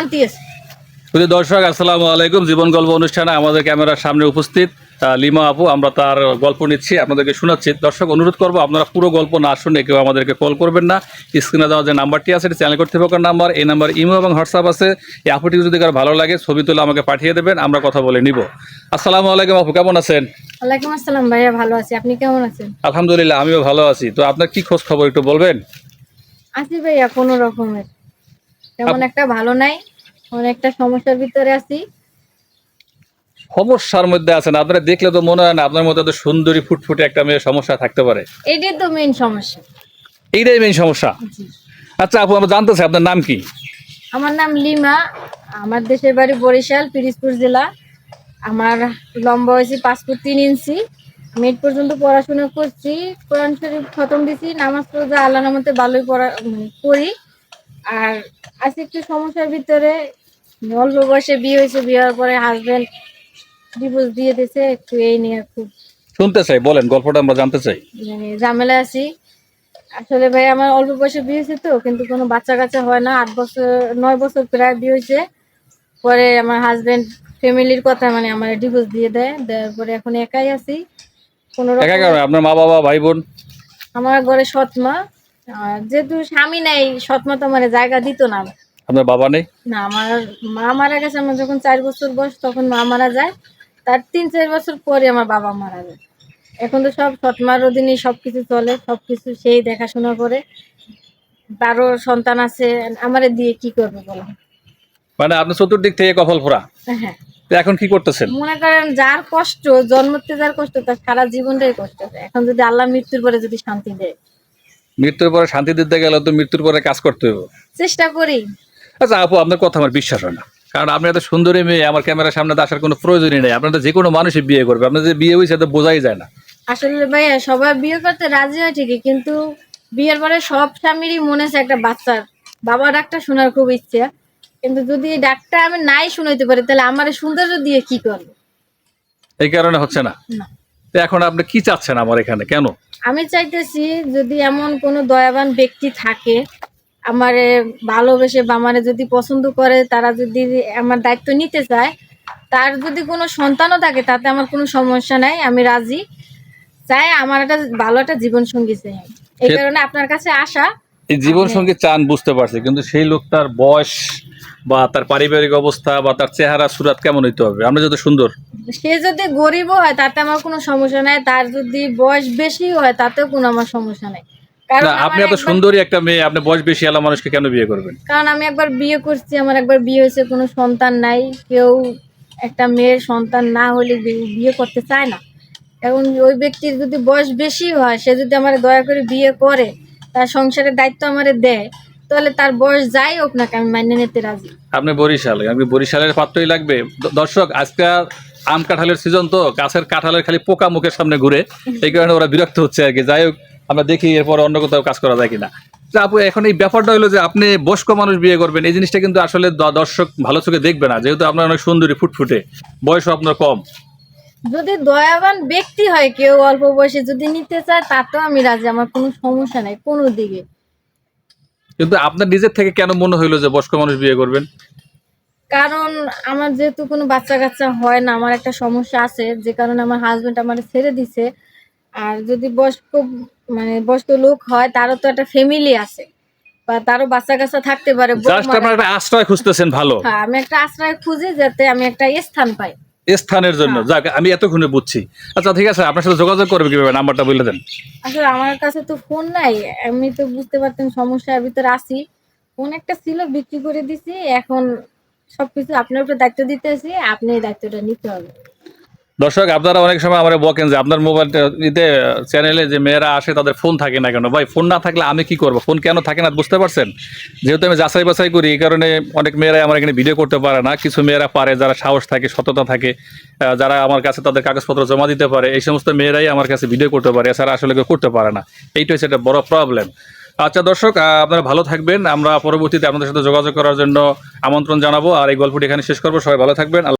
শান্তি আছে। দর্শক আসসালামু আলাইকুম। জীবন গল্প অনুষ্ঠানে আমাদের ক্যামেরার সামনে উপস্থিত লিমা আপু। আমরা তার গল্প নিচ্ছি আপনাদেরকে শোনাচ্ছি। দর্শক অনুরোধ করব আপনারা পুরো গল্প না শুনে কেউ আমাদেরকে কল করবেন না। স্ক্রিনে দেওয়া যে নাম্বারটি আছে চ্যানেল কর্তৃপক্ষের নাম্বার। এই নাম্বার ইমো এবং হোয়াটসঅ্যাপ আছে। এই আপুটি যদি কারও ভালো লাগে ছবি তুলে আমাকে পাঠিয়ে দেবেন আমরা কথা বলে নিব। আসসালামু আলাইকুম আপু কেমন আছেন? ওয়ালাইকুম আসসালাম ভাইয়া ভালো আছি। আপনি কেমন আছেন? আলহামদুলিল্লাহ আমিও ভালো আছি। তো আপনার কি খোঁজ খবর একটু বলবেন? আছি ভাইয়া কোনো রকমের। তেমন একটা ভালো নাই। অনেকটা সমস্যার ভিতরে আছি। সমস্যার মধ্যে আছেন। আপনারা দেখলে তো মনে হয় না আপনার মধ্যে এত সুন্দরী ফুটফুটে একটা মেয়ে সমস্যা থাকতে পারে। এটাই তো মেইন সমস্যা। এইটাই মেইন সমস্যা। আচ্ছা আপু আমরা জানতে চাই আপনার নাম কি? আমার নাম লিমা। আমার দেশের বাড়ি বরিশাল পিরিজপুর জেলা। আমার লম্বা হয়েছে পাঁচ ফুট তিন ইঞ্চি। এইট পর্যন্ত পড়াশোনা করছি। কোরআন শরীফ খতম দিছি নামাজ রোজা আল্লাহ নামতে ভালোই পড়া উম, করি। আর আজকে একটু সমস্যার ভিতরে অল্প বয়সে বিয়ে হয়েছে বিয়ে হওয়ার পরে হাজবেন্ড ডিভোর্স দিয়ে দিয়েছে একটু এই নিয়ে খুব শুনতে চাই বলেন গল্পটা আমরা জানতে চাই। মানে ঝামেলা আছি। আসলে ভাই আমার অল্প বয়সে বিয়ে হয়েছে তো কিন্তু কোনো বাচ্চা কাচ্চা হয় না। আট বছর নয় বছর প্রায় বিয়ে হয়েছে। পরে আমার হাজবেন্ড ফ্যামিলির কথা মানে আমার ডিভোর্স দিয়ে দেয়। দেওয়ার পরে এখন একাই আছি। কোনো একা আপনার মা বাবা ভাই বোন আমার ঘরে সৎমা যেহেতু স্বামী নেই সৎমা তো আমার জায়গা দিত না। আপনার বাবা নেই? না আমার মা মারা গেছে আমার যখন চার বছর বয়স তখন মা মারা যায়। তার তিন চার বছর পরে আমার বাবা মারা যায়। এখন তো সব সৎমার অধীনে সব কিছু চলে সব কিছু সেই দেখাশোনা করে। তারও সন্তান আছে আমারে দিয়ে কি করবে বলো? মানে আপনি চতুর্দিক থেকে কপাল ফোরা হ্যাঁ। এখন কি করতেছেন? মনে করেন যার কষ্ট জন্মতে যার কষ্ট তার সারা জীবনটাই কষ্ট এখন যদি আল্লাহ মৃত্যুর পরে যদি শান্তি দেয়। মৃত্যুর পরে শান্তি দিতে গেলে তো মৃত্যুর পরে কাজ করতে হবে চেষ্টা করি। আচ্ছা আপু আপনার কথা আমার বিশ্বাস হয় না। কারণ আপনি এত সুন্দরী মেয়ে আমার ক্যামেরার সামনে তো আসার কোনো প্রয়োজনই নেই। আপনার তো যে কোনো মানুষই বিয়ে করবে। আপনার যে বিয়ে হয়েছে তো বোঝাই যায় না। আসলে ভাইয়া সবাই বিয়ে করতে রাজি হয় ঠিকই কিন্তু বিয়ের পরে সব স্বামীরই মনে আছে একটা বাচ্চার বাবা ডাকটা শোনার খুব ইচ্ছে। কিন্তু যদি ডাকটা আমি নাই শুনাইতে পারি তাহলে আমার সৌন্দর্য দিয়ে কি করব? এই কারণে হচ্ছে না? না। তো এখন আপনি কি চাচ্ছেন আমার এখানে? কেন? আমি চাইতেছি যদি এমন কোনো দয়াবান ব্যক্তি থাকে আমারে ভালোবেসে বা আমারে যদি পছন্দ করে তারা যদি আমার দায়িত্ব নিতে চায় তার যদি কোনো সন্তানও থাকে তাতে আমার কোনো সমস্যা নাই আমি রাজি। চাই আমার একটা ভালো একটা জীবন সঙ্গী চাই এই কারণে আপনার কাছে আসা। এই জীবন সঙ্গী চান বুঝতে পারছি কিন্তু সেই লোকটার বয়স বা তার পারিবারিক অবস্থা বা তার চেহারা সুরাত কেমন হইতে হবে? আমরা যত সুন্দর। সে যদি গরিব হয় তাতে আমার কোনো সমস্যা নাই তার যদি বয়স বেশি হয় তাতেও কোনো আমার সমস্যা নাই। না আপনি এত সুন্দরী একটা মেয়ে আপনি বয়স বেশি আলা মানুষকে কেন বিয়ে করবেন? কারণ আমি একবার বিয়ে করছি আমার একবার বিয়ে হয়েছে কোনো সন্তান নাই কেউ একটা মেয়ের সন্তান না হলে বিয়ে করতে চায় না। এখন ওই ব্যক্তির যদি বয়স বেশি হয় সে যদি আমার দয়া করে বিয়ে করে তার সংসারের দায়িত্ব আমারে দেয় তাহলে তার বয়স যাই হোক না আমি মাইনে নিতে রাজি। আপনি বরিশাল আপনি বরিশালের পাত্রই লাগবে। দর্শক আজকে আম কাঁঠালের সিজন তো গাছের কাঁঠালের খালি পোকা মুখের সামনে ঘুরে এই কারণে ওরা বিরক্ত হচ্ছে আর কি। যাই হোক আমরা দেখি এরপর অন্য কোথাও কাজ করা যায় কিনা। আপু এখন এই ব্যাপারটা হলো যে আপনি বয়স্ক মানুষ বিয়ে করবেন এই জিনিসটা কিন্তু আসলে দর্শক ভালো চোখে দেখবে না। যেহেতু আপনার অনেক সুন্দরী ফুটফুটে। বয়সও আপনার কম। যদি দয়াবান ব্যক্তি হয় কেউ অল্প বয়সে যদি নিতে চায় তাতেও আমি রাজি আমার কোনো সমস্যা নাই কোনো দিকে। কিন্তু আপনার নিজের থেকে কেন মনে হইল যে বয়স্ক মানুষ বিয়ে করবেন? কারণ আমার যেহেতু কোনো বাচ্চা কাচ্চা হয় না আমার একটা সমস্যা আছে যে কারণে আমার হাজবেন্ড আমার ছেড়ে দিছে। আর যদি বয়স্ক মানে বয়স্ক লোক হয় তারও তো একটা ফ্যামিলি আছে। বা তারও বাচ্চা কাচ্চা থাকতে পারে জাস্ট মারা- একটা আশ্রয় খুঁজতেছেন ভালো। হ্যাঁ আমি একটা আশ্রয় খুঁজি যাতে আমি একটা স্থান পাই। স্থানের জন্য। যাক আমি এতক্ষণে বুঝছি। আচ্ছা ঠিক আছে আপনার সাথে যোগাযোগ করবে কীভাবে? নাম্বারটা বলে দেন। আসলে আমার কাছে তো ফোন নাই আমি তো বুঝতে পারতাম সমস্যার ভিতরে আছি। ফোন একটা ছিল বিক্রি করে দিছি এখন সবকিছু আপনার উপরে দায়িত্ব দিতেছি আপনি দায়িত্বটা নিতে হবে। দর্শক, আপনারা অনেক সময় আমার বকেন যে আপনার মোবাইলটা ইতে চ্যানেলে যে মেয়েরা আসে তাদের ফোন থাকে না কেন? ভাই ফোন না থাকলে আমি কি করব? ফোন কেন থাকে না বুঝতে পারছেন? যেহেতু আমি যাচাই বাছাই করি, এই কারণে অনেক মেয়েরাই আমার এখানে ভিডিও করতে পারে না। কিছু মেয়েরা পারে, যারা সাহস থাকে, সততা থাকে যারা আমার কাছে তাদের কাগজপত্র জমা দিতে পারে। এই সমস্ত মেয়েরাই আমার কাছে ভিডিও করতে পারে, এছাড়া আসলে কেউ করতে পারে না। এইটা হচ্ছে একটা বড় প্রবলেম আচ্ছা দর্শক আপনারা ভালো থাকবেন। আমরা পরবর্তীতে আপনাদের সাথে যোগাযোগ করার জন্য আমন্ত্রণ জানাব। আর এই গল্পটি এখানে শেষ করব। সবাই ভালো থাকবেন।